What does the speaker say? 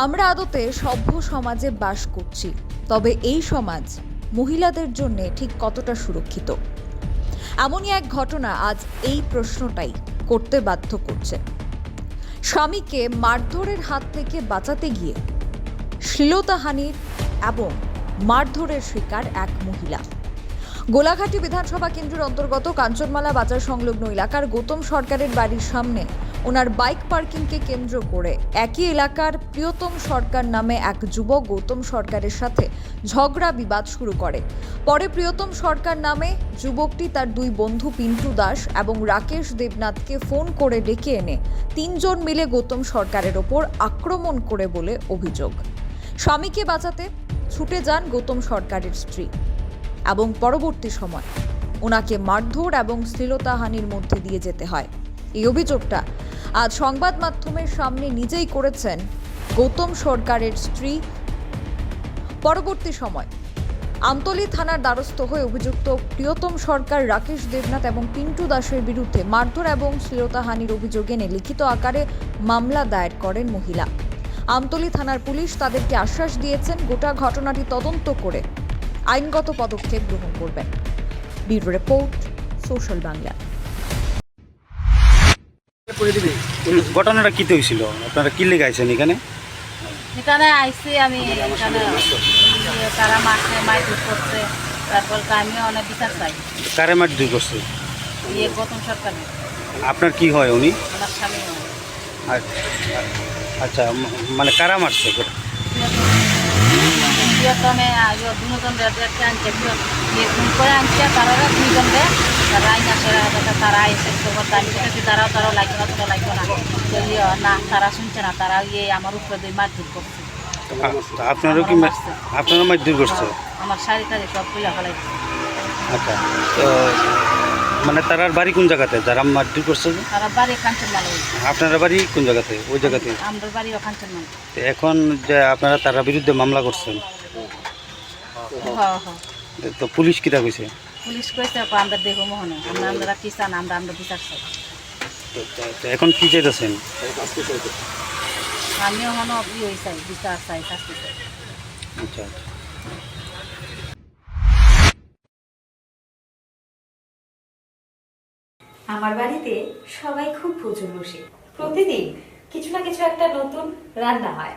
আমরা আদতে সভ্য সমাজে বাস করছি, তবে এই সমাজ মহিলাদের জন্য ঠিক কতটা সুরক্ষিত? এমনই এক ঘটনা আজ এই প্রশ্নটাই করতে বাধ্য করছে। স্বামীকে মারধরের হাত থেকে বাঁচাতে গিয়ে শ্লীলতাহানির এবং মারধরের শিকার এক মহিলা। গোলাঘাটি বিধানসভা কেন্দ্রের অন্তর্গত কাঞ্চনমালা বাজার সংলগ্ন এলাকার গৌতম সরকারের বাড়ির সামনে ওনার বাইক পার্কিংকে কেন্দ্র করে একই এলাকার প্রিয়তম সরকার নামে এক যুবক গৌতম সরকারের সাথে ঝগড়া বিবাদ শুরু করে। পরে প্রিয়তম সরকার নামে যুবকটি তার দুই বন্ধু পিন্টু দাস এবং রাকেশ দেবনাথকে ফোন করে ডেকে এনে তিনজন মিলে গৌতম সরকারের ওপর আক্রমণ করে বলে অভিযোগ। স্বামীকে বাঁচাতে ছুটে যান গৌতম সরকারের স্ত্রী। এবং পরবর্তী সময় ওনাকে মারধর এবং শ্লীলতাহানির মধ্যে দিয়ে যেতে হয়। এই অভিযোগটা আজ সংবাদ মাধ্যমের সামনে নিজেই করেছেন গৌতম সরকারের স্ত্রী। পরবর্তী সময় আমতলী থানার দ্বারস্থ হয়ে অভিযুক্ত প্রিয়তম সরকার রাকেশ দেবনাথ এবং পিন্টু দাসের বিরুদ্ধে মারধর এবং শ্লীলতাহানির অভিযোগ এনে লিখিত আকারে মামলা দায়ের করেন মহিলা। আমতলী থানার পুলিশ তাদেরকে আশ্বাস দিয়েছেন, গোটা ঘটনাটি তদন্ত করে আইনগত পদক্ষেপ গ্রহণ করবেন। Bureau report social Bangla. ঘটনাটা কি হয়েছিল? আপনারা কি লেগে আইছেন এখানে? এখানে আইসি আমি এখানে ইয়ে তারা মাসে মাইদুর করছে তারপর আমিও অনেক বিচার চাই। কারে মার দুই করছে? ইয়ে গৌতম সরকারের। আপনার কি হয় উনি? আমার স্বামী আচ্ছা মানে কারা মারছে? প্রিয়তমে দুজন রেডকে আনছে ফোন করে আনছে তারা তারা আসে তারা এসে আমি তারাও তারাও লাগবে না তোরা লাগবে না। তারা শুনছে না তারা ইয়ে আমার উপরে দুই মারধর করছে। আপনারও কি আপনারও করছে? আমার শাড়ি টাড়ি সব খুলে ফেলাইছে। আচ্ছা তো মানে তারার বাড়ি কোন জায়গাতে? যারা মার দূর করছে তারা বাড়ি আপনার বাড়ি কোন জায়গাতে? ওই জায়গাতে? আমরা কাঞ্চন এখন যে আপনারা তারা বিরুদ্ধে মামলা করছেন হ্যাঁ হ্যাঁ। তো পুলিশ কিটা কইছে? পুলিশ কইছে আপা আমরা দেখো মোহনে। আমরা আমরা কি চান আমরা আমরা বিচার চাই। এখন কি চাইতেছেন? চাই বিচার চাই শাস্তি চাই। আচ্ছা আচ্ছা। আমার বাড়িতে সবাই খুব প্রচুর বসে। প্রতিদিন কিছু না কিছু একটা নতুন রান্না হয়।